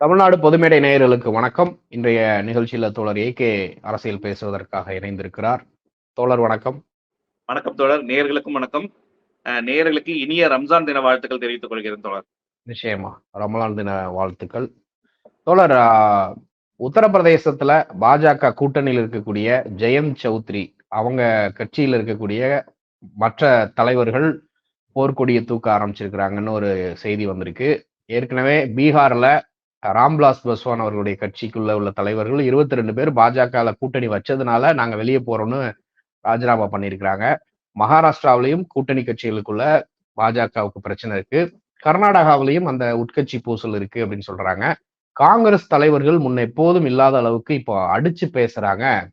தமிழ்நாடு பொதுமேடை நேயர்களுக்கு வணக்கம். இன்றைய நிகழ்ச்சியில தோழர் ஏ கே அரசியல் பேசுவதற்காக இணைந்திருக்கிறார். தோழர் வணக்கம். வணக்கம் தோழர். நேயர்களுக்கும் வணக்கம். நேயர்களுக்கு இனிய ரம்ஜான் தின வாழ்த்துக்கள் தெரிவித்துக் கொள்கிறேன் தோழர். நிச்சயமா. ரமலான் தின வாழ்த்துக்கள். தோழர் உத்தரப்பிரதேசத்துல பாஜக கூட்டணியில் இருக்கக்கூடிய ஜெயந்த் சௌத்ரி அவங்க கட்சியில் இருக்கக்கூடிய மற்ற தலைவர்கள் போர்க்கொடியை தூக்க ஆரம்பிச்சிருக்கிறாங்கன்னு ஒரு செய்தி வந்திருக்கு. ஏற்கனவே பீகார்ல ராம்விலாஸ் பஸ்வான் அவர்களுடைய கட்சிக்குள்ள உள்ள தலைவர்கள் இருபத்தி ரெண்டு பேர் பாஜக கூட்டணி வச்சதுனால நாங்க வெளியே போறோம்னு ராஜினாமா பண்ணியிருக்கிறாங்க. மகாராஷ்டிராவிலையும் கூட்டணி கட்சிகளுக்குள்ள பாஜகவுக்கு பிரச்சனை இருக்கு. கர்நாடகாவிலையும் அந்த உட்கட்சி பூசல் இருக்கு அப்படின்னு சொல்றாங்க. காங்கிரஸ் தலைவர்கள் முன்ன எப்போதும் இல்லாத அளவுக்கு இப்போ அடிச்சு பேசுறாங்க.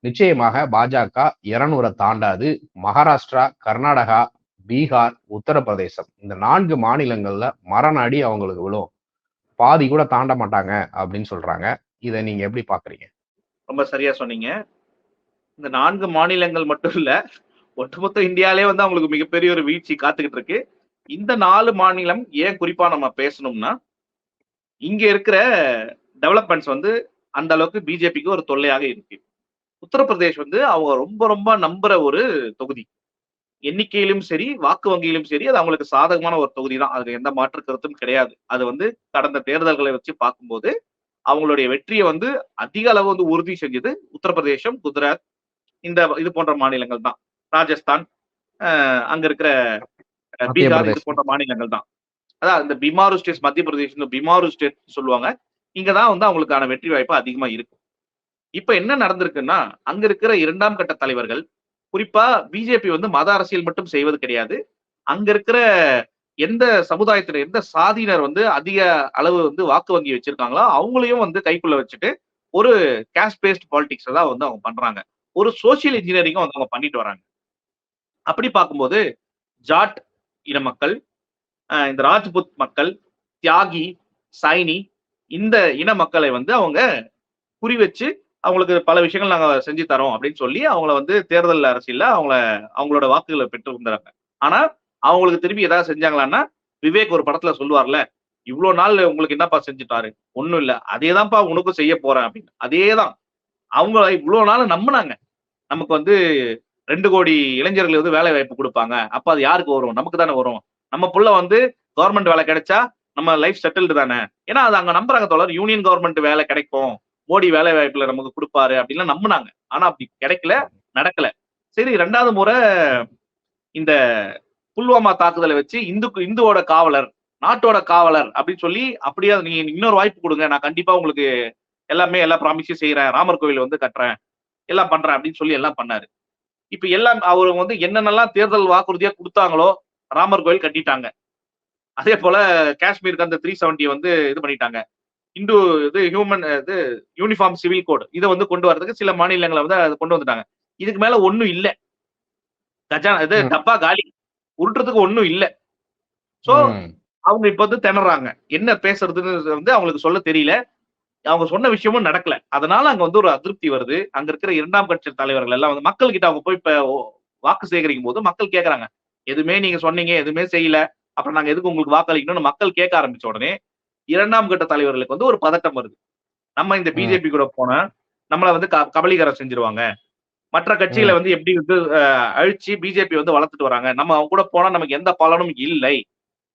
நிச்சயமாக பாஜக இருநூறை தாண்டாது. மகாராஷ்டிரா கர்நாடகா பீகார் உத்தரப்பிரதேசம் இந்த நான்கு மாநிலங்கள்ல மரணாடி அவங்களுக்கு விழும். பாதி கூட தாண்ட மாட்டாங்க அப்படின்னு சொல்றாங்க. இதை நீங்க எப்படி பாக்குறீங்க? ரொம்ப சரியா சொன்னீங்க. இந்த நான்கு மாநிலங்கள் மட்டும் இல்ல ஒட்டுமொத்த இந்தியாலே வந்து அவங்களுக்கு மிகப்பெரிய ஒரு வீழ்ச்சி காத்துக்கிட்டு இருக்கு. இந்த நாலு மாநிலம் ஏன் குறிப்பா நம்ம பேசணும்னா இங்க இருக்கிற டெவலப்மெண்ட்ஸ் வந்து அந்த அளவுக்கு பிஜேபிக்கு ஒரு தொல்லையாக இருக்கு. உத்தரப்பிரதேஷ் வந்து அவங்க ரொம்ப ரொம்ப நம்புற ஒரு தொகுதி. எண்ணிக்கையிலும் சரி வாக்கு வங்கியிலும் சரி அது அவங்களுக்கு சாதகமான ஒரு தொகுதி தான் அதுல எந்த மாற்று கருத்தும் கிடையாது. அது வந்து கடந்த தேர்தல்களை வச்சு பார்க்கும்போது அவங்களுடைய வெற்றியை வந்து அதிக அளவு வந்து உறுதி செஞ்சது உத்தரப்பிரதேசம் குஜராத் இந்த இது போன்ற மாநிலங்கள் தான். ராஜஸ்தான் அங்க இருக்கிற பீகார் இது பிரதேசம். போன்ற மாநிலங்கள் தான். அதான் இந்த பிமாரு ஸ்டேட் மத்திய பிரதேஷ் பிமாரு ஸ்டேட் சொல்லுவாங்க. இங்கதான் வந்து அவங்களுக்கான வெற்றி வாய்ப்பு அதிகமா இருக்கும். இப்ப என்ன நடந்திருக்குன்னா அங்க இருக்கிற இரண்டாம் கட்ட தலைவர்கள் குறிப்பா பிஜேபி வந்து மத அரசியல் மட்டும் செய்வது கிடையாது. அங்க இருக்கிற எந்த சமுதாயத்தினர் எந்த சாதியினர் வந்து அதிக அளவு வந்து வாக்கு வங்கி வச்சிருக்காங்களோ அவங்களையும் வந்து கைக்குள்ள வச்சுட்டு ஒரு கேஷ் பேஸ்ட் பாலிடிக்ஸ் தான் வந்து அவங்க பண்றாங்க. ஒரு சோசியல் இன்ஜினியரிங்கும் வந்து அவங்க பண்ணிட்டு வராங்க. அப்படி பார்க்கும்போது ஜாட் இன மக்கள் இந்த ராஜ்புத் மக்கள் தியாகி சைனி இந்த இன மக்களை வந்து அவங்க குறி வச்சு அவங்களுக்கு பல விஷயங்கள் நாங்க செஞ்சு தரோம் அப்படின்னு சொல்லி அவங்கள வந்து தேர்தல் அரசியல்ல அவங்கள அவங்களோட வாக்குகளை பெற்று வந்துறாங்க ஆனா அவங்களுக்கு திரும்பி ஏதாவது செஞ்சாங்களான்னா விவேக் ஒரு படத்துல சொல்லுவார்ல இவ்வளவு நாள் உங்களுக்கு என்னப்பா செஞ்சுட்டாரு? ஒண்ணும் இல்ல. அதேதான்ப்பா உனக்கும் செய்ய போறேன் அப்படின்னு. அதேதான். அவங்க இவ்வளவு நாள் நம்பினாங்க. நமக்கு வந்து ரெண்டு கோடி இளைஞர்கள் வந்து வேலை வாய்ப்பு கொடுப்பாங்க. அப்ப அது யாருக்கு வரும்? நமக்கு தானே வரும். நம்ம புள்ள வந்து கவர்மெண்ட் வேலை கிடைச்சா நம்ம லைஃப் செட்டில்டு தானே. ஏன்னா அது அங்க நம்புறாங்க தொடர் யூனியன் கவர்மெண்ட் வேலை கிடைக்கும். மோடி வேலை வாய்ப்புல நமக்கு கொடுப்பாரு அப்படின்லாம் நம்பினாங்க. ஆனா அப்படி கிடைக்கல நடக்கல. சரி ரெண்டாவது முறை இந்த புல்வாமா தாக்குதலை வச்சு இந்து இந்துவோட காவலர் நாட்டோட காவலர் அப்படின்னு சொல்லி அப்படியே நீங்க இன்னொரு வாய்ப்பு கொடுங்க. நான் கண்டிப்பா உங்களுக்கு எல்லாமே எல்லா ப்ராமிஸையும் செய்யறேன் ராமர் கோவில் வந்து கட்டுறேன். எல்லாம் பண்றேன் அப்படின்னு சொல்லி எல்லாம் பண்ணாரு. இப்ப எல்லாம் அவர் வந்து என்னென்னலாம் தேர்தல் வாக்குறுதியா கொடுத்தாங்களோ ராமர் கோவில் கட்டிட்டாங்க. அதே போல காஷ்மீருக்கு அந்த த்ரீ செவன்டி வந்து இது பண்ணிட்டாங்க. இந்து இது ஹியூமன் இது யூனிஃபார்ம் சிவில் கோட் இதை வந்து கொண்டு வரதுக்கு சில மாநிலங்களை வந்து அதை கொண்டு வந்துட்டாங்க. இதுக்கு மேல ஒண்ணும் இல்ல. கஜா இது. டப்பா காலி. உருட்டுறதுக்கு ஒண்ணும் இல்ல. சோ. அவங்க இப்ப வந்து திணறாங்க. என்ன பேசுறதுன்னு வந்து அவங்களுக்கு சொல்ல தெரியல. அவங்க சொன்ன விஷயமும் நடக்கல. அதனால அங்க வந்து ஒரு அதிருப்தி வருது. அங்க இருக்கிற இரண்டாம் கட்சி தலைவர்கள் எல்லாம் வந்து மக்கள் கிட்ட அவங்க போய் இப்ப வாக்கு சேகரிக்கும் போது மக்கள் கேக்குறாங்க. எதுவுமே நீங்க சொன்னீங்க எதுவுமே செய்யல. அப்புறம் நாங்க எதுக்கு உங்களுக்கு வாக்களிக்கணும்னு மக்கள் கேட்க ஆரம்பிச்ச உடனே இரண்டாம் கட்ட தலைவர்களுக்கு வந்து ஒரு பதட்டம் வருது. நம்ம இந்த. பிஜேபி கூட போனா நம்மள வந்து க- கபலீகரம் செஞ்சிருவாங்க. மற்ற கட்சிகளை வந்து எப்படி வந்து அழிச்சு பிஜேபி வந்து வளர்த்துட்டு வராங்க? நம்ம அவங்க கூட போனா நமக்கு எந்த பலனும் இல்லை.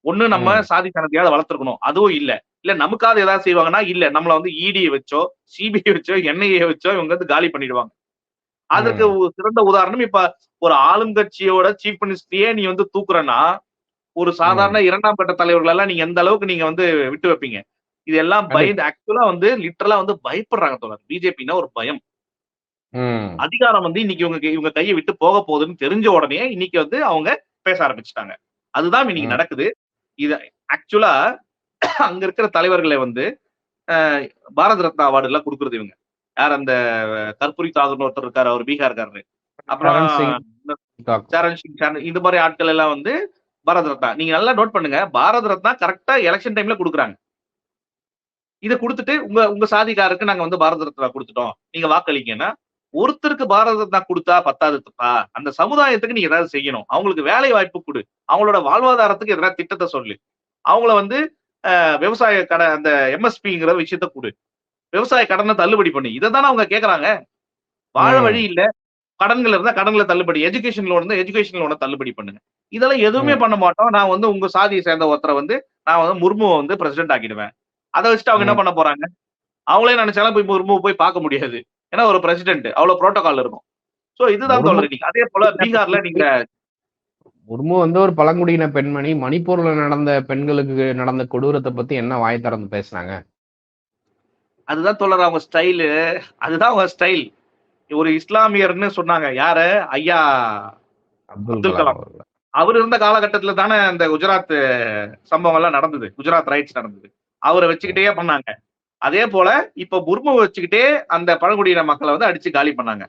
ஒண்ணு நம்ம. சாதி சனத்தையாவது வளர்த்துருக்கணும். அதுவும் இல்ல. இல்ல நமக்காவது ஏதாவது செய்வாங்கன்னா இல்ல நம்மள வந்து இடி வச்சோ சிபிஐ வச்சோ என்ஐஏ வச்சோ இவங்க வந்து காலி பண்ணிடுவாங்க. அதுக்கு சிறந்த உதாரணம் இப்ப ஒரு ஆளுங்கட்சியோட சீஃப் மினிஸ்டரையே நீ வந்து தூக்குறன்னா ஒரு சாதாரண இரண்டாம் கட்ட தலைவர்கள் எல்லாம் நீங்க எந்த அளவுக்கு நீங்க வந்து விட்டு வைப்பீங்க? இதெல்லாம் பயந்து ஆக்சுவலா வந்து லிட்டரலா வந்து பயப்படுறாங்க தோழர். பிஜேபின்னா ஒரு பயம். அதிகாரம் வந்து இன்னைக்கு இவங்க இவங்க கையை விட்டு போக போகுதுன்னு தெரிஞ்ச உடனே இன்னைக்கு வந்து அவங்க பேச ஆரம்பிச்சுட்டாங்க. அதுதான் இன்னைக்கு. நடக்குது. இது ஆக்சுவலா அங்க இருக்கிற தலைவர்களை வந்து பாரத ரத்னா அவார்டு எல்லாம் கொடுக்குறது இவங்க. யார் அந்த கற்பூரி தாகூர்னு ஒருத்தர் இருக்காரு அவர் பீகார்காரரு. அப்புறம் சரண் சிங். இந்த மாதிரி ஆட்கள் எல்லாம் வந்து பாரத ரத்னா. நீங்க நல்லா நோட் பண்ணுங்க. பாரத ரத்னா கரெக்டா எலெக்ஷன் டைம்ல கொடுக்குறாங்க. இதை கொடுத்துட்டு உங்க உங்க சாதிக்காருக்கு நாங்க வந்து பாரத ரத்னா கொடுத்துட்டோம். நீங்க வாக்களிங்கன்னா ஒருத்தருக்கு பாரத ரத்னா கொடுத்தா பத்தாதுப்பா அந்த சமுதாயத்துக்கு நீங்க ஏதாவது செய்யணும். அவங்களுக்கு வேலை வாய்ப்பு கொடு. அவங்களோட வாழ்வாதாரத்துக்கு எதனா திட்டத்தை சொல்லு. அவங்கள வந்து விவசாய கடன் அந்த எம்எஸ்பிங்கிற விஷயத்த கொடு. விவசாய கடனை தள்ளுபடி பண்ணி. இதை தானே அவங்க கேக்குறாங்க. வாழ. வழி இல்ல. கடன்கள் இருந்தா கடன்களை தள்ளுபடி எஜுகேஷன் லோன் இருந்தா எஜுகேஷன் லோனை தள்ளுபடி பண்ணுங்க. இதெல்லாம் எதுவுமே. பண்ண மாட்டோம். நான் வந்து உங்க சாதியை சேர்ந்த ஒருத்தரை வந்து நான் வந்து முர்முவை வந்து பிரசிடென்ட் ஆக்கிடுவேன். அதை வச்சுட்டு அவங்க என்ன. பண்ண போறாங்க? அவங்களே நினைச்சாலும் போய் முர்முவை போய் பார்க்க முடியாது. ஏன்னா ஒரு பிரசிடென்ட் அவ்வளவு புரோட்டோகால் இருக்கும். சோ இதுதான் தோழர் நீங்க. அதே போல பீகார்ல நீங்க முர்மு வந்து ஒரு பழங்குடியின பெண்மணி மணிப்பூர்ல நடந்த பெண்களுக்கு நடந்த கொடூரத்தை பத்தி என்ன வாய் திறந்து பேசுனாங்க? அதுதான் தோழர் அவங்க ஸ்டைலு அதுதான் அவங்க ஸ்டைல் ஒரு இஸ்லாமியர்னு சொன்னாங்க. யாரு? ஐயா அப்துல் கலாம் அவர் இருந்த காலகட்டத்துல தானே அந்த குஜராத் சம்பவம் எல்லாம் நடந்தது. குஜராத் ரைட்ஸ் நடந்தது. அவரை வச்சுக்கிட்டே பண்ணாங்க. அதே போல இப்ப முர்மு வச்சுக்கிட்டே அந்த பழங்குடியின மக்களை வந்து அடிச்சு காலி பண்ணாங்க.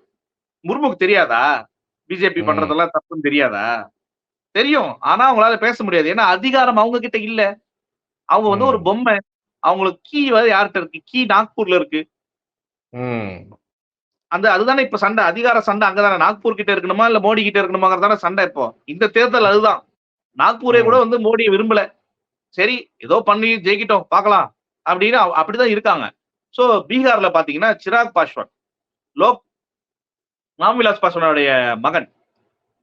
முர்முக்கு தெரியாதா? பிஜேபி. பண்றதெல்லாம் தப்புன்னு தெரியாதா? தெரியும். ஆனா அவங்களால பேச முடியாது. ஏன்னா அதிகாரம் அவங்க கிட்ட இல்ல. அவங்க வந்து ஒரு. பொம்மை. அவங்களுக்கு கீ வந்து யார்கிட்ட இருக்கு? கீ நாக்பூர்ல இருக்கு. அந்த அதுதானே இப்ப சண்டை? அதிகார சண்டை அங்கதானே? நாக்பூர் கிட்ட இருக்கணுமா? இல்ல மோடி கிட்ட இருக்கணுமாங்கிறதான சண்டை இப்போ? இந்த தேர்தல் அதுதான். நாக்பூரே கூட. வந்து மோடியை விரும்பல. சரி ஏதோ பண்ணி ஜெயிக்கிட்டோம் பார்க்கலாம். அப்படின்னு அப்படிதான் இருக்காங்க. சோ பீகார்ல பாத்தீங்கன்னா சிராக் பாஸ்வான் லோக் ராம்விலாஸ் பாஸ்வானுடைய மகன்.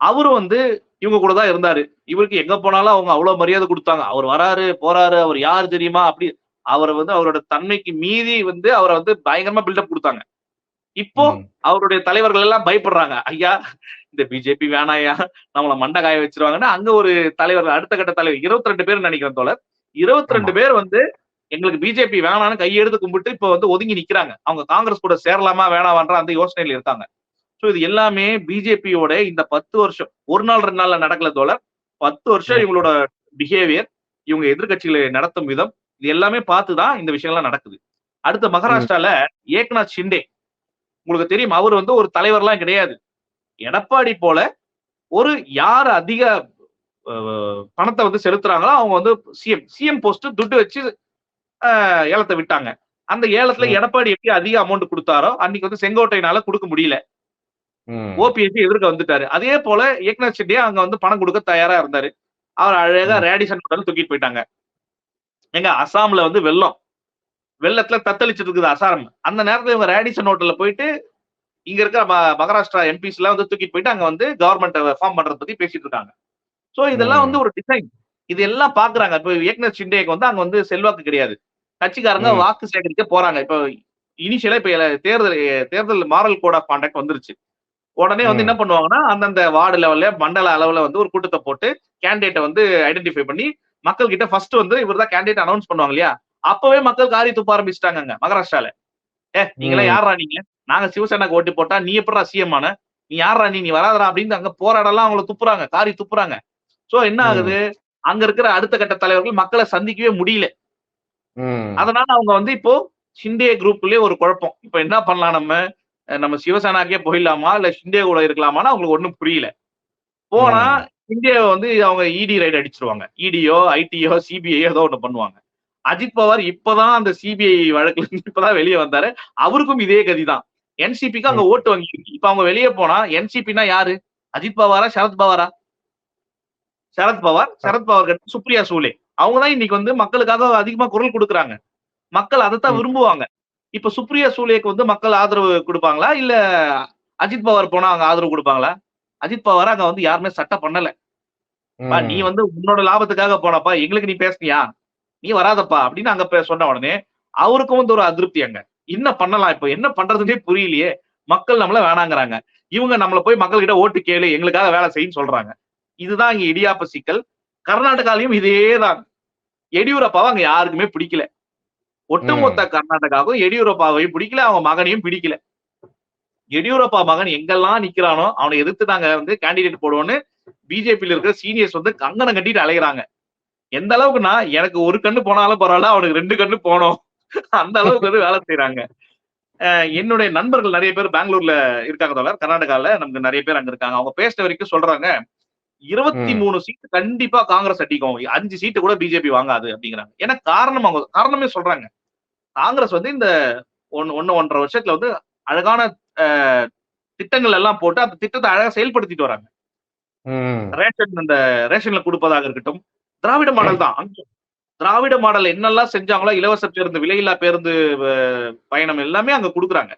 அவரும் வந்து இவங்க கூட தான் இருந்தாரு. இவருக்கு எங்க போனாலும் அவங்க அவ்வளவு மரியாதை கொடுத்தாங்க. அவர் வராரு போறாரு அவர் யார் தெரியுமா? அப்படி அவர் வந்து அவரோட தன்மைக்கு மீறி வந்து அவரை வந்து பயங்கரமா பில்டப் கொடுத்தாங்க. இப்போ. அவருடைய தலைவர்கள் எல்லாம் பயப்படுறாங்க ஐயா இந்த பிஜேபி வேணாயா நம்மள மண்டை காய வச்சிருவாங்கன்னா அங்க ஒரு தலைவர் அடுத்த கட்ட தலைவர் இருபத்தி ரெண்டு பேர் நினைக்கிறேன் தோழர் இருபத்தி ரெண்டு. பேர் வந்து எங்களுக்கு பிஜேபி வேணாம்னு கையெடுத்து கும்பிட்டு இப்ப வந்து ஒதுங்கி நிக்கிறாங்க அவங்க காங்கிரஸ் கூட சேரலாமா வேணாமான்ற அந்த யோசனையில இருக்காங்க சோ இது எல்லாமே பிஜேபியோட இந்த பத்து வருஷம் ஒரு நாள் ரெண்டு நாள்ல நடக்கல தோழர் பத்து வருஷம். இவங்களோட பிஹேவியர் இவங்க எதிர்க்கட்சிகளை நடத்தும் விதம் இது எல்லாமே பார்த்துதான் இந்த விஷயம்லாம் நடக்குது அடுத்து மகாராஷ்டிரால ஏக்நாத் ஷிண்டே உங்களுக்கு தெரியும் அவர் வந்து ஒரு தலைவர்லாம் கிடையாது. எடப்பாடி போல ஒரு யார் அதிக பணத்தை வந்து செலுத்துறாங்களோ அவங்க வந்து சிஎம் சிஎம் போஸ்ட் துட்டு வச்சு ஏலத்தை விட்டாங்க. அந்த ஏலத்துல. எடப்பாடி எப்படி அதிக அமௌண்ட் கொடுத்தாரோ அன்னைக்கு வந்து செங்கோட்டையினால கொடுக்க முடியல. ஓபிஎஸ் எதிர்க்க வந்துட்டாரு. அதே போல ஏக்நாத் ஷிண்டே அங்க வந்து பணம் கொடுக்க தயாரா இருந்தாரு. அவர் அழகா. ரேடிசன் தூக்கிட்டு போயிட்டாங்க. எங்க அசாம்ல வந்து வெள்ளம். வெள்ளத்துல தத்தளிச்சிட்டு இருக்குது அசாம் அந்த நேரத்துல இவங்க ரேடிசன் ஹோட்டல்ல போயிட்டு இங்க இருக்கிற மகாராஷ்டிரா எம்பிஸ் எல்லாம் வந்து தூக்கிட்டு போயிட்டு அங்க வந்து கவர்மெண்ட் ஃபார்ம் பண்றத பத்தி பேசிட்டு இருக்காங்க. சோ இதெல்லாம். வந்து ஒரு டிசைன் இது எல்லாம் பாக்குறாங்க. இப்போ ஏக்நாத் ஷிண்டேக்கு வந்து அங்க வந்து செல்வாக்கு கிடையாது. கட்சிக்காரங்க. வாக்கு சேகரிக்க போறாங்க. இப்போ இனிஷியலா இப்ப தேர்தல் தேர்தல் மாரல் கோட் ஆஃப் கான்டாக்ட் வந்துருச்சு. உடனே வந்து. என்ன பண்ணுவாங்கன்னா அந்தந்த வார்டு லெவல்ல மண்டல அளவுல வந்து ஒரு கூட்டத்தை போட்டு கேண்டிடேட்டை வந்து ஐடென்டிஃபை பண்ணி மக்கள் கிட்ட ஃபர்ஸ்ட் வந்து இவர் தான் கேண்டிடேட் அனௌன்ஸ் பண்ணுவாங்க இல்லையா? அப்பவே மக்கள் காரி துப்ப ஆரம்பிச்சிட்டாங்க மகாராஷ்டிரால. ஏ நீங்களா ம். யாரா நீங்க? நாங்க சிவசேனாக்கு ஓட்டு போட்டா நீ எப்படா சிஎம் ஆன? நீ யாரா நீ? நீ வராதடா அப்படின்னு அங்க போராடலாம் அவங்கள துப்புறாங்க காரி துப்புறாங்க. சோ என்ன. ஆகுது? அங்க இருக்கிற அடுத்த கட்ட தலைவர்கள் மக்களை சந்திக்கவே முடியல. அதனால அவங்க வந்து இப்போ ஷிண்டே குரூப்லயே ஒரு குழப்பம். இப்ப என்ன பண்ணலாம் நம்ம? நம்ம சிவசேனாக்கே போயிடலாமா? இல்ல ஷிண்டே கூட இருக்கலாமான்னு அவங்களுக்கு ஒண்ணும் புரியல. போனா. ஷிண்டே வந்து அவங்க இடி ரைடு அடிச்சிருவாங்க. இடியோ ஐடியோ சிபிஐ ஏதோ ஒண்ணு பண்ணுவாங்க. அஜித் பவார் இப்பதான் அந்த சிபிஐ வழக்குல இப்பதான் வெளியே வந்தாரு. அவருக்கும் இதே கதிதான். என்சிபிக்கு அங்க ஓட்டு வங்கி இருக்கு இப்ப அவங்க வெளியே போனா என்சிபினா யாரு? அஜித் பவாரா சரத் பவாரா? சரத் பவார் சரத் பவார் கட்டு சுப்ரியா சூலே. அவங்க தான் இன்னைக்கு வந்து மக்களுக்காக அதிகமா குரல் கொடுக்குறாங்க. மக்கள் அதைத்தான். விரும்புவாங்க. இப்ப சுப்ரியா சூலேக்கு வந்து மக்கள் ஆதரவு கொடுப்பாங்களா? இல்ல அஜித் பவார் போனா அங்க ஆதரவு கொடுப்பாங்களா? அஜித் பவார் அங்க வந்து யாருமே சட்டம் பண்ணல. நீ வந்து உன்னோட லாபத்துக்காக போனப்பா எங்களுக்கு நீ பேசுனியா? நீ வராதப்பா அப்படின்னு அங்க சொன்ன உடனே அவருக்கும் வந்து ஒரு அதிருப்தி அங்க. என்ன பண்ணலாம் இப்ப? என்ன பண்றதுன்னே புரியலையே. மக்கள் நம்மள வேணாங்கிறாங்க. இவங்க நம்மள போய் மக்கள் கிட்ட ஓட்டு கேளு எங்களுக்காக வேலை செய்யுன்னு சொல்றாங்க. இதுதான் இங்க இடியாப்ப சிக்கல். கர்நாடகாலையும் இதேதான். எடியூரப்பாவை அங்க யாருக்குமே பிடிக்கல. ஒட்டுமொத்த கர்நாடகாவுக்கும் எடியூரப்பாவையும் பிடிக்கல அவங்க மகனையும் பிடிக்கல. எடியூரப்பா மகன் எங்கெல்லாம் நிக்கிறானோ அவனை எதிர்த்து நாங்க வந்து கேண்டிடேட் போடுவோம்னு பிஜேபியில இருக்கிற சீனியர்ஸ் வந்து கங்கணம் கட்டிட்டு அலைகிறாங்க எந்த அளவுக்குன்னா எனக்கு ஒரு கண்ணு போனாலும் பரவாயில்ல அவனுக்கு ரெண்டு கண்ணு போனோம். அந்த அளவுக்கு வந்து வேலை செய்யறாங்க என்னுடைய நண்பர்கள் நிறைய பேர் பெங்களூர்ல இருக்காங்க தோழர் கர்நாடகால நமக்கு நிறைய பேர் அங்க இருக்காங்க. அவங்க பேசின வரைக்கும் சொல்றாங்க இருபத்தி. மூணு சீட் கண்டிப்பா காங்கிரஸ் அடிக்கும். அஞ்சு சீட்டு கூட பிஜேபி வாங்காது அப்படிங்கிறாங்க. ஏன்னா காரணம் அவங்க காரணமே சொல்றாங்க. காங்கிரஸ் வந்து இந்த ஒன்னு ஒன்னு ஒன்றரை வருஷத்துல வந்து அழகான திட்டங்கள் எல்லாம் போட்டு அந்த திட்டத்தை அழகா செயல்படுத்திட்டு வராங்க. ரேஷன் இந்த ரேஷன்ல கொடுப்பதாக இருக்கட்டும் திராவிட மாடல் தான். அங்க திராவிட மாடல் என்னெல்லாம் செஞ்சாங்களோ இலவச பேருந்து விலையில்லா பேருந்து பயணம் எல்லாமே அங்க கொடுக்குறாங்க.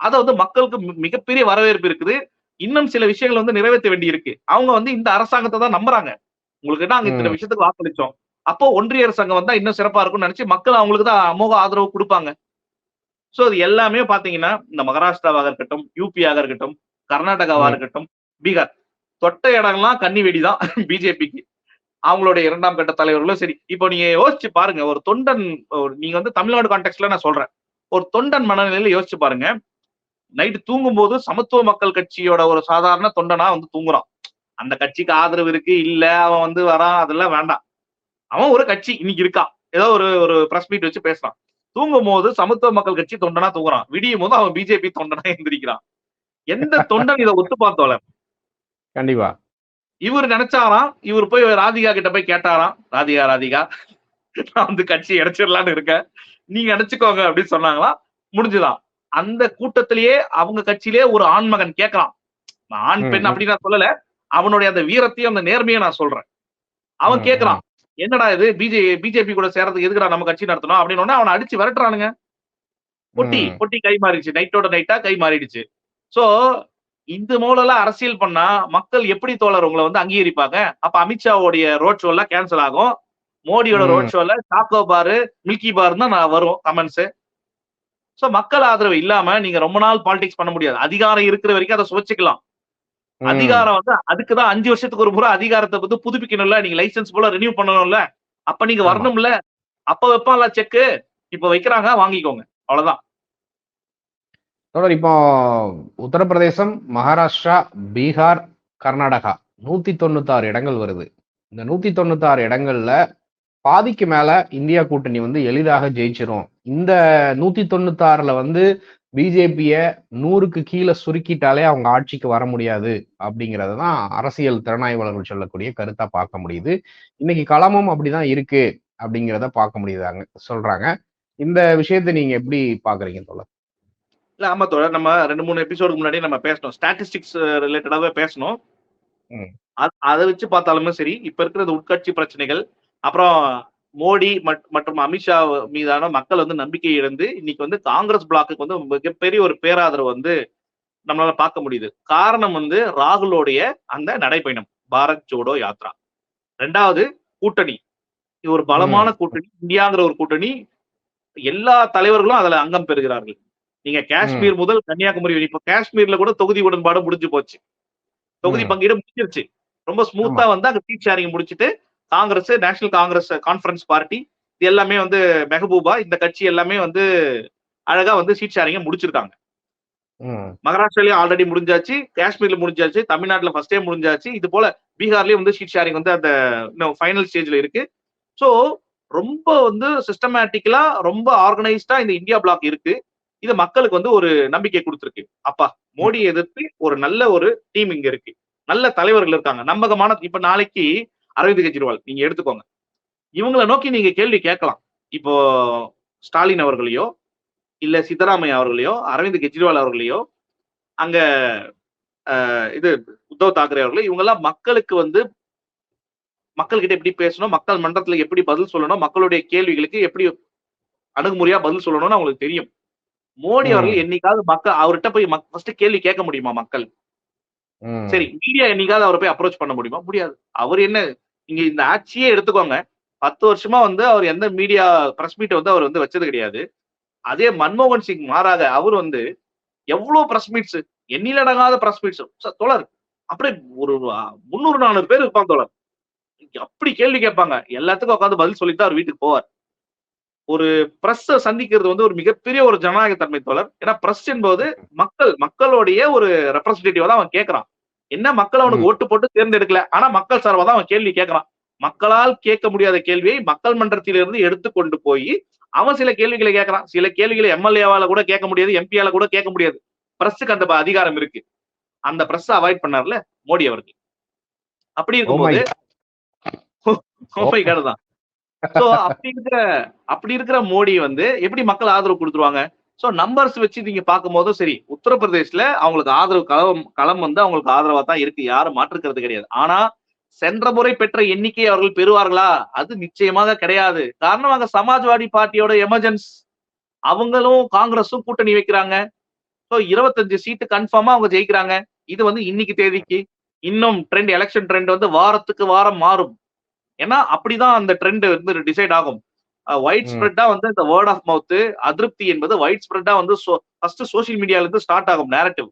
அதை வந்து மக்களுக்கு மிகப்பெரிய வரவேற்பு இருக்குது. இன்னும் சில விஷயங்கள் வந்து நிறைவேற்ற வேண்டி இருக்கு அவங்க வந்து இந்த அரசாங்கத்தை தான் நம்புறாங்க. உங்களுக்கு நாங்க இத்தனை. விஷயத்துக்கு வாக்களிச்சோம். அப்போ ஒன்றிய அரசாங்கம் வந்தா இன்னும் சிறப்பா இருக்கும்னு நினைச்சு மக்கள் அவங்களுக்கு தான் அமோக ஆதரவு கொடுப்பாங்க. சோ அது எல்லாமே பாத்தீங்கன்னா இந்த மகாராஷ்டிராவாக இருக்கட்டும் யூபியாக இருக்கட்டும் கர்நாடகாவா. இருக்கட்டும் பீகார். தொட்ட இடம்லாம் கன்னி வெடிதான் பிஜேபிக்கு. அவங்களுடைய இரண்டாம் கட்ட தலைவர்களும் சரி. இப்போ நீங்க யோசிச்சு பாருங்க ஒரு தொண்டன் ஒரு- நீங்க வந்து தமிழ்நாடு கான்டெக்ட்ல நான் சொல்றேன். ஒரு தொண்டன் மனநிலையில யோசிச்சு பாருங்க. நைட்டு தூங்கும் போது சமத்துவ மக்கள் கட்சியோட ஒரு சாதாரண தொண்டனா வந்து தூங்குறான். அந்த கட்சிக்கு ஆதரவு இருக்கு இல்ல அவன் வந்து வரான் அதெல்லாம் வேண்டாம். அவன் ஒரு கட்சி இன்னைக்கு இருக்கான் ஏதோ ஒரு ஒரு பிரஸ் மீட் வச்சு பேசுறான். தூங்கும் போது சமத்துவ மக்கள் கட்சி தொண்டனா தூங்குறான். விடியும் போது அவன் பிஜேபி தொண்டனா எந்திரிக்கிறான். எந்த தொண்டன் இதை ஒத்து பார்த்தோல கண்டிப்பா. இவர் நினைச்சாராம் இவர் போய் ராதிகா கிட்ட போய் கேட்டாராம் ராதிகா ராதிகா நான் வந்து கட்சி இடைச்சிடலான்னு இருக்கேன். நீங்க நினைச்சுக்கோங்க அப்படின்னு சொன்னாங்களாம். முடிஞ்சுதான். அந்த கூட்டத்திலேயே அவங்க கட்சியிலே ஒரு ஆண்மகன் நான் ஆண் பெண். அப்படின்னு நான் சொல்லல. அவனுடைய அந்த வீரத்தையும் அந்த நேர்மையை நான் சொல்றேன். அவன் ம், கேட்கறான் என்னடா இது? பிஜே பிஜேபி கூட சேர்றதுக்கு எதுக்குடா நம்ம கட்சி நடத்தணும்? அப்படின்னு உடனே அவனை அடிச்சு விரட்டுறானுங்க. பொட்டி. பொட்டி கை மாறிடுச்சு. நைட்டோட நைட்டா கை மாறிடுச்சு. சோ இந்த மூலம் அரசியல் பண்ணா மக்கள் எப்படி தோழர் உங்களை வந்து அங்கீகரிப்பாங்க? அப்ப அமித்ஷாவுடைய ரோட் ஷோ எல்லாம் கேன்சல் ஆகும். மோடியோட. ரோட் ஷோல சாக்கோ பாரு மில்கி பார் தான் நான் வரும் கமெண்ட்ஸ் சோ மக்கள் ஆதரவு இல்லாம நீங்க ரொம்ப நாள் பாலிடிக்ஸ் பண்ண முடியாது. அதிகாரம் இருக்கிற வரைக்கும் அதை சுவைச்சுக்கலாம். அதிகாரம் வந்து அதுக்குதான் அஞ்சு வருஷத்துக்கு ஒரு முறை அதிகாரத்தை வந்து புதுப்பிக்கணும்ல. நீங்க லைசென்ஸ் போல ரினியூ பண்ணணும்ல. அப்ப நீங்க. வரணும்ல. அப்ப வைப்பான்ல செக்கு இப்ப வைக்கிறாங்க வாங்கிக்கோங்க. அவ்வளவுதான். தொடர் இப்போ உத்தரப்பிரதேசம் மகாராஷ்டிரா பீகார் கர்நாடகா நூத்தி தொண்ணூத்தாறு இடங்கள் வருது. இந்த நூத்தி தொண்ணூத்தாறு இடங்கள்ல பாதிக்கு மேல இந்தியா கூட்டணி வந்து எளிதாக ஜெயிச்சிரும். இந்த நூத்தி தொண்ணூத்தாறுல வந்து பிஜேபிய நூறுக்கு கீழே சுருக்கிட்டாலே அவங்க ஆட்சிக்கு வர முடியாது அப்படிங்கிறத தான் அரசியல் திறனாய்வாளர்கள் சொல்லக்கூடிய கருத்தா பார்க்க முடியுது. இன்னைக்கு களமும் அப்படிதான் இருக்கு அப்படிங்கிறத பார்க்க முடியுதாங்க சொல்றாங்க. இந்த விஷயத்தை நீங்க எப்படி பாக்குறீங்க தோழர்? இல்ல ஆமா தோழர் நம்ம ரெண்டு மூணு எபிசோடுக்கு முன்னாடி நம்ம பேசணும் ஸ்டாட்டிஸ்டிக்ஸ் ரிலேட்டடாவே பேசணும் அதை வச்சு பார்த்தாலுமே சரி இப்ப இருக்கிற உட்கட்சி பிரச்சனைகள் அப்புறம் மோடி மட்- மற்றும் அமித்ஷா மீதான மக்கள் வந்து நம்பிக்கை இழந்து இன்னைக்கு வந்து காங்கிரஸ் பிளாக்குக்கு வந்து மிகப்பெரிய ஒரு பேராதரவு வந்து நம்மளால பார்க்க முடியுது. காரணம் வந்து ராகுலோடைய அந்த நடைப்பயணம் பாரத் ஜோடோ யாத்ரா. ரெண்டாவது கூட்டணி. இது ஒரு பலமான கூட்டணி. இந்தியாங்கிற ஒரு கூட்டணி. எல்லா தலைவர்களும் அதுல அங்கம் பெறுகிறார்கள். நீங்க காஷ்மீர் முதல் கன்னியாகுமரி இப்ப காஷ்மீர்ல கூட தொகுதி உடன்பாடு முடிஞ்சு போச்சு. தொகுதி. பங்கீடு முடிஞ்சிருச்சு. ரொம்ப ஸ்மூத்தா வந்து அங்க சீட் ஷேரிங் முடிச்சிட்டு Congress national Congress conference party இது எல்லாமே வந்து மெஹபூபா இந்த கட்சி எல்லாமே வந்து அழகா வந்து சீட் ஷேரிங்க முடிச்சிருக்காங்க. மகாராஷ்டிராலயும் ஆல்ரெடி முடிஞ்சாச்சு காஷ்மீர்ல முடிஞ்சாச்சு தமிழ்நாட்டுல ஃபர்ஸ்டே முடிஞ்சாச்சு. இது போல பீகார்லயும் வந்து ஷீட் ஷேரிங் வந்து அந்த ஃபைனல் ஸ்டேஜ்ல இருக்கு. சோ ரொம்ப வந்து சிஸ்டமேட்டிக்கலா ரொம்ப ஆர்கனைஸ்டா இந்த இந்தியா பிளாக் இருக்கு. இது மக்களுக்கு வந்து ஒரு நம்பிக்கை கொடுத்துருக்கு. அப்பா மோடி எதிர்த்து ஒரு நல்ல ஒரு டீம் இங்க இருக்கு. நல்ல தலைவர்கள் இருக்காங்க. நம்பகமான இப்ப நாளைக்கு அரவிந்த் கெஜ்ரிவால் நீங்க எடுத்துக்கோங்க. இவங்களை நோக்கி நீங்க கேள்வி கேட்கலாம். இப்போ ஸ்டாலின் அவர்களையோ இல்ல சித்தராமையா அவர்களையோ அரவிந்த் கெஜ்ரிவால் அவர்களையோ அங்க இது உத்தவ் தாக்கரே அவர்களோ இவங்க எல்லாம் மக்களுக்கு வந்து மக்கள்கிட்ட எப்படி பேசணும் மக்கள் மன்றத்துல எப்படி பதில் சொல்லணும் மக்களுடைய கேள்விகளுக்கு எப்படி அணுகுமுறையா பதில் சொல்லணும்னு அவங்களுக்கு தெரியும். மோடி. அவர்கள் என்னைக்காவது மக்கள் அவர்கிட்ட போய் ஃபர்ஸ்ட் கேள்வி கேட்க முடியுமா மக்கள். சரி மீடியா என்னைக்காவது அவரை போய் அப்ரோச் பண்ண முடியுமா? முடியாது. அவர் என்ன நீங்க இந்த ஆட்சியே எடுத்துக்கோங்க. பத்து வருஷமா வந்து அவர் எந்த மீடியா பிரஸ் மீட் வந்து அவர் வந்து வச்சது கிடையாது. அதே மன்மோகன் சிங் மாறாக அவர் வந்து எவ்வளவு பிரஸ் மீட்ஸ் எண்ணிலடங்காத பிரஸ் மீட்ஸ் தோழர் அப்படியே ஒரு முந்நூறு நானூறு பேர் இருப்பாங்க தோழர். அப்படி கேள்வி கேட்பாங்க. எல்லாத்துக்கும் உட்காந்து பதில் சொல்லிட்டு அவர் வீட்டுக்கு போவார். ஒரு பிரஸ் சந்திக்கிறது வந்து ஒரு மிகப்பெரிய ஒரு ஜனநாயக தன்மை தோழர் ஏன்னா பிரஸ் என்பது மக்கள் மக்களுடைய ஒரு ரெப்ரஸன்டேட்டிவா தான் அவன் கேட்கறான் என்ன மக்கள் அவனுக்கு ஓட்டு போட்டு தேர்ந்தெடுக்கல? ஆனா மக்கள் சார்பா தான் அவன் கேள்வி கேட்கறான் மக்களால் கேட்க முடியாத கேள்வியை மக்கள் மன்றத்திலிருந்து எடுத்து கொண்டு போய் அவன் சில கேள்விகளை கேட்கறான் சில கேள்விகளை எம்எல்ஏவால கூட கேட்க முடியாது எம்பியால கூட கேட்க முடியாது. பிரஸுக்கு அந்த அதிகாரம் இருக்கு. அந்த பிரஸ் அவாய்ட் பண்ணார்ல மோடி அவர்கள். அப்படி Oh இருக்கும்போது கோப்பை தான். சோ அப்படி இருக்கிற அப்படி இருக்கிற மோடி வந்து எப்படி மக்கள் ஆதரவு கொடுத்துருவாங்க? சோ நம்பர்ஸ் வச்சு நீங்க பார்க்கும்போதும் சரி உத்தரப்பிரதேஷ்ல அவங்களுக்கு ஆதரவு களம் களம் வந்து அவங்களுக்கு ஆதரவா தான் இருக்கு. யாரும் மாற்றுக்கிறது கிடையாது. ஆனா சென்ற முறை பெற்ற எண்ணிக்கை அவர்கள் பெறுவார்களா? அது நிச்சயமாக கிடையாது. காரணம் அங்க சமாஜ்வாடி பார்ட்டியோட எமர்ஜென்ஸ் அவங்களும் காங்கிரஸும் கூட்டணி வைக்கிறாங்க. ஸோ இருபத்தஞ்சு சீட்டு கன்ஃபார்மா அவங்க ஜெயிக்கிறாங்க. இது வந்து இன்னைக்கு தேதிக்கு இன்னும் ட்ரெண்ட் எலெக்ஷன் ட்ரெண்ட் வந்து வாரத்துக்கு வாரம் மாறும். ஏன்னா அப்படிதான் அந்த ட்ரெண்ட் வந்து டிசைட் ஆகும். ஒயிட். ஸ்ப்ரெட்டா வந்து இந்த வேர்ட் ஆஃப் மவுத் அதிருப்தி என்பது ஒயிட் ஸ்ப்ரெட்டா வந்து ஃபர்ஸ்ட் சோஷியல் மீடியால இருந்து ஸ்டார்ட் ஆகும் நேரட்டிவ்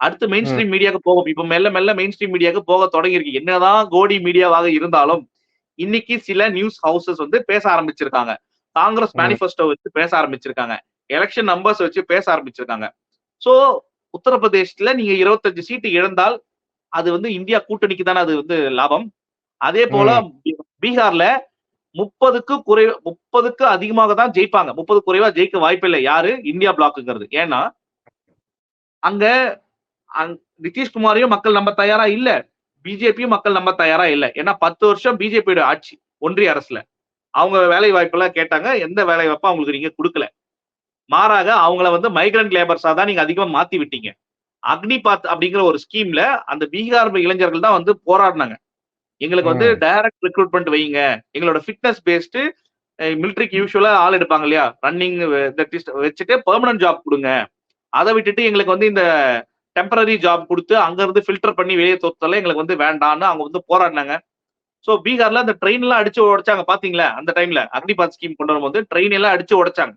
அடுத்து மெயின். ஸ்ட்ரீம் மீடியாவுக்கு போகும். இப்ப மெல்ல மெல்ல மெயின் ஸ்ட்ரீம் மீடியாவுக்கு போக தொடங்கியிருக்கு. என்னதான் கோடி மீடியாவாக இருந்தாலும் இன்னைக்கு சில நியூஸ் ஹவுசஸ் வந்து பேச ஆரம்பிச்சிருக்காங்க. காங்கிரஸ். மேனிஃபெஸ்டோ வச்சு பேச ஆரம்பிச்சிருக்காங்க. எலெக்ஷன் நம்பர்ஸ் வச்சு பேச ஆரம்பிச்சிருக்காங்க. சோ உத்தரப்பிரதேசத்துல நீங்க இருபத்தஞ்சு சீட்டு இழந்தால் அது வந்து இந்தியா கூட்டணிக்கு தானே அது வந்து லாபம். அதே போல பீகார்ல முப்பதுக்கு குறை முப்பதுக்கு அதிகமாக தான் ஜெயிப்பாங்க. முப்பது குறைவா ஜெயிக்க வாய்ப்பில்லை யாரு? இந்தியா பிளாக்குங்கிறது. ஏன்னா அங்க நிதிஷ்குமாரையும் மக்கள் நம்ப தயாரா இல்ல. பிஜேபியும் மக்கள் நம்ப தயாரா இல்ல. ஏன்னா பத்து வருஷம் பிஜேபியோட ஆட்சி ஒன்றிய அரசுல. அவங்க வேலை வாய்ப்பெல்லாம் கேட்டாங்க. எந்த வேலை வாய்ப்பும் அவங்களுக்கு நீங்க கொடுக்கல. மாறாக அவங்கள வந்து மைக்ரண்ட் லேபர்ஸா தான் நீங்க அதிகமா மாத்தி விட்டீங்க. அக்னிபாத் அப்படிங்கிற ஒரு ஸ்கீம்ல அந்த பீகார் இளைஞர்கள் தான் வந்து போராடினாங்க. எங்களுக்கு வந்து. டைரக்ட் ரெக்ரூட்மெண்ட் வைங்க. எங்களோட ஃபிட்னஸ் பேஸ்டு மிலிட்ரிக்கு யூஸ்வலா ஆள் எடுப்பாங்க இல்லையா? ரன்னிங் வச்சுட்டு பெர்மனன்ட் ஜாப் கொடுங்க. அதை விட்டுட்டு எங்களுக்கு வந்து இந்த டெம்பரரி ஜாப் கொடுத்து அங்க இருந்து ஃபில்டர் பண்ணி வெளியே தோத்தல எங்களுக்கு வந்து வேண்டாம்னு அவங்க வந்து போராடினாங்க. சோ பீகார்ல அந்த ட்ரெயின் எல்லாம் அடிச்சு உடைச்சாங்க பாத்தீங்களா? அந்த டைம்ல அக்னிபாத் ஸ்கீம் கொண்டு வரும்போது ட்ரெயின் எல்லாம் அடிச்சு உடைச்சாங்க.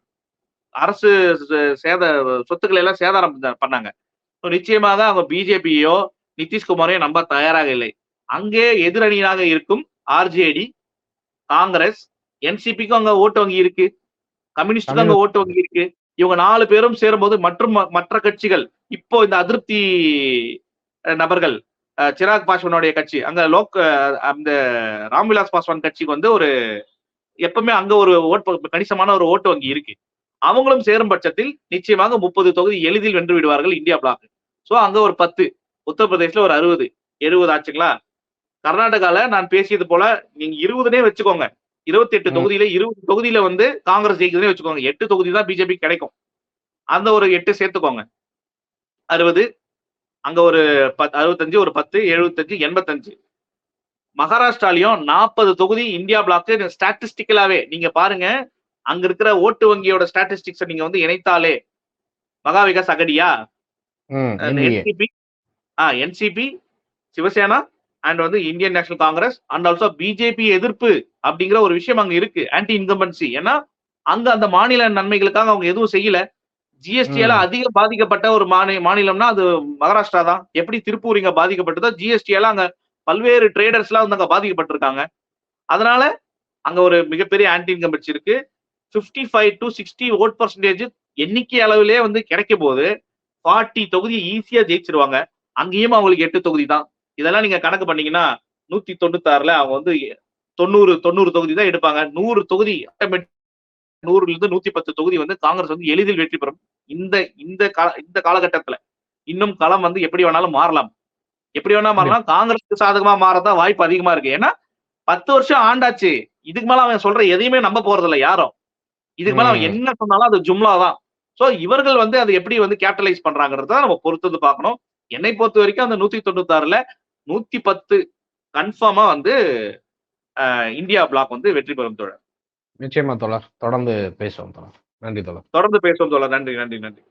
அரசு சேத சொத்துக்களை எல்லாம் சேதாரம் பண்ண- பண்ணாங்க. So, நிச்சயமாக அவங்க பிஜேபியோ நிதிஷ்குமாரையோ நம்ப தயாராக இல்லை. அங்கே எதிரணியாக இருக்கும் ஆர்ஜேடி காங்கிரஸ் என்சிபிக்கும் அங்க ஓட்டு வங்கி இருக்கு. கம்யூனிஸ்டுக்கும் அங்க ஓட்டு வங்கி இருக்கு. இவங்க நாலு பேரும் சேரும்போது மற்றும் மற்ற கட்சிகள் இப்போ இந்த அதிருப்தி நபர்கள் சிராக் பாஸ்வானுடைய கட்சி அங்க லோக் அந்த ராம்விலாஸ் பாஸ்வான் கட்சிக்கு வந்து ஒரு எப்பவுமே அங்க ஒரு ஓட்டு கணிசமான ஒரு ஓட்டு வங்கி இருக்கு. அவங்களும் சேரும் பட்சத்தில் நிச்சயமாக முப்பது தொகுதி எளிதில் வென்று விடுவார்கள் இந்தியா பிளாக். சோ அங்க ஒரு பத்து உத்தரப்பிரதேஷ்ல ஒரு அறுபது எழுபது ஆச்சுங்களா? கர்நாடகால நான் பேசியது போல நீங்க இருபதுனே வச்சுக்கோங்க. இருபத்தி எட்டு. தொகுதியில இருபது தொகுதியில வந்து காங்கிரஸ் ஜெயிக்குதுன்னே வச்சுக்கோங்க. எட்டு தொகுதி தான் பிஜேபி கிடைக்கும். அந்த ஒரு எட்டு சேர்த்துக்கோங்க. அறுபது அங்க ஒரு பத் அறுபத்தஞ்சு ஒரு பத்து எழுபத்தஞ்சு எண்பத்தஞ்சு. மகாராஷ்டிராலையும் நாற்பது தொகுதி இந்தியா பிளாக் ஸ்டாட்டிஸ்டிக்கலாவே நீங்க பாருங்க. அங்க இருக்கிற ஓட்டு வங்கியோட ஸ்டாட்டிஸ்டிக்ஸ் நீங்க வந்து இணைத்தாலே Maha Vikas Aghadi. NCP ah NCP Shiv Sena and வந்து Indian National Congress and also BJP எதிர்ப்பு அப்படிங்கிற ஒரு விஷயம் அங்க இருக்கு ஆன்டி இன்கம்பன்சி ஏன்னா அங்க அந்த மாநில நன்மைகளுக்காக அவங்க எதுவும் செய்யல. ஜிஎஸ்டியால. அதிக பாதிக்கப்பட்ட ஒரு மாநில மாநிலம்னா அது மகாராஷ்டிரா தான். எப்படி திருப்பூர் இங்க பாதிக்கப்பட்டதோ ஜிஎஸ்டியால அங்க பல்வேறு ட்ரேடர்ஸ் எல்லாம் வந்து அங்க பாதிக்கப்பட்டிருக்காங்க. அதனால அங்க ஒரு மிகப்பெரிய ஆன்டி இன்கம்பன்சி இருக்கு. 55 five to sixty odd percentage எண்ணிக்கை அளவிலே வந்து கிடைக்கும் போது ஃபார்ட்டி தொகுதி ஈஸியா ஜெயிச்சிருவாங்க. அங்கேயும் அவங்களுக்கு எட்டு தொகுதி தான். இதெல்லாம் நீங்க கணக்கு பண்ணீங்கன்னா நூத்தி தொண்ணூத்தாறுல அவங்க வந்து தொண்ணூறு தொண்ணூறு தொகுதி தான் எடுப்பாங்க. நூறு தொகுதி நூறுல இருந்து நூத்தி பத்து தொகுதி வந்து காங்கிரஸ் வந்து எளிதில் வெற்றி பெறும். இந்த இந்த கால இந்த காலகட்டத்துல. இன்னும் களம் வந்து எப்படி வேணாலும் மாறலாம். எப்படி வேணா மாறலாம். காங்கிரஸ்க்கு சாதகமா மாறதான் வாய்ப்பு அதிகமா இருக்கு. ஏன்னா பத்து வருஷம் ஆண்டாச்சு. இதுக்கு மேல அவன் சொல்ற எதையுமே நம்ப போறது இல்ல யாரும். இதுக்கு மேல அவன். என்ன சொன்னாலும் அது ஜும்லா தான் சோ இவர்கள் வந்து அதை எப்படி வந்து கேபிட்டலைஸ் பண்றாங்கிறத நம்ம பொறுத்தது பார்க்கணும். என்னை பொறுத்த வரைக்கும் அந்த நூத்தி தொண்ணூத்தாறுல நூத்தி பத்து கன்ஃபார்மா வந்து இந்தியா பிளாக் வந்து வெற்றி பெறும் தோழர். நிச்சயமா தோழர். தொடர்ந்து பேசுவோம் தோழர். நன்றி தோழர். தொடர்ந்து பேசுவோம் தோழர். நன்றி நன்றி நன்றி.